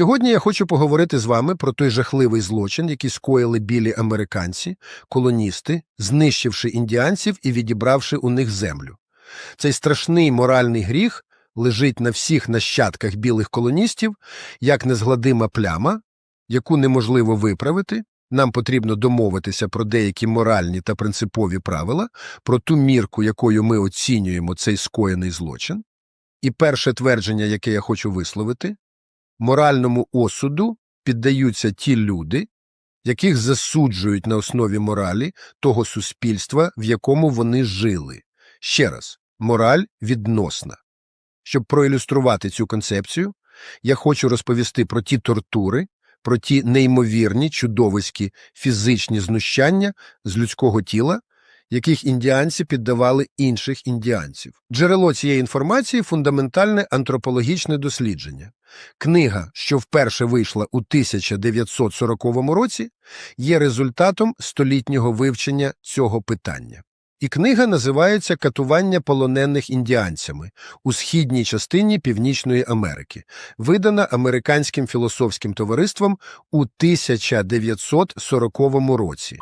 Сьогодні я хочу поговорити з вами про той жахливий злочин, який скоїли білі американці, колоністи, знищивши індіанців і відібравши у них землю. Цей страшний моральний гріх лежить на всіх нащадках білих колоністів, як незгладима пляма, яку неможливо виправити. Нам потрібно домовитися про деякі моральні та принципові правила, про ту мірку, якою ми оцінюємо цей скоєний злочин. І перше твердження, яке я хочу висловити, моральному осуду піддаються ті люди, яких засуджують на основі моралі того суспільства, в якому вони жили. Ще раз, мораль відносна. Щоб проілюструвати цю концепцію, я хочу розповісти про ті тортури, про ті неймовірні, чудовиські фізичні знущання з людського тіла, яких індіанці піддавали інших індіанців. Джерело цієї інформації – фундаментальне антропологічне дослідження. Книга, що вперше вийшла у 1940 році, є результатом столітнього вивчення цього питання. І книга називається «Катування полонених індіанцями» у східній частині Північної Америки, видана Американським філософським товариством у 1940 році.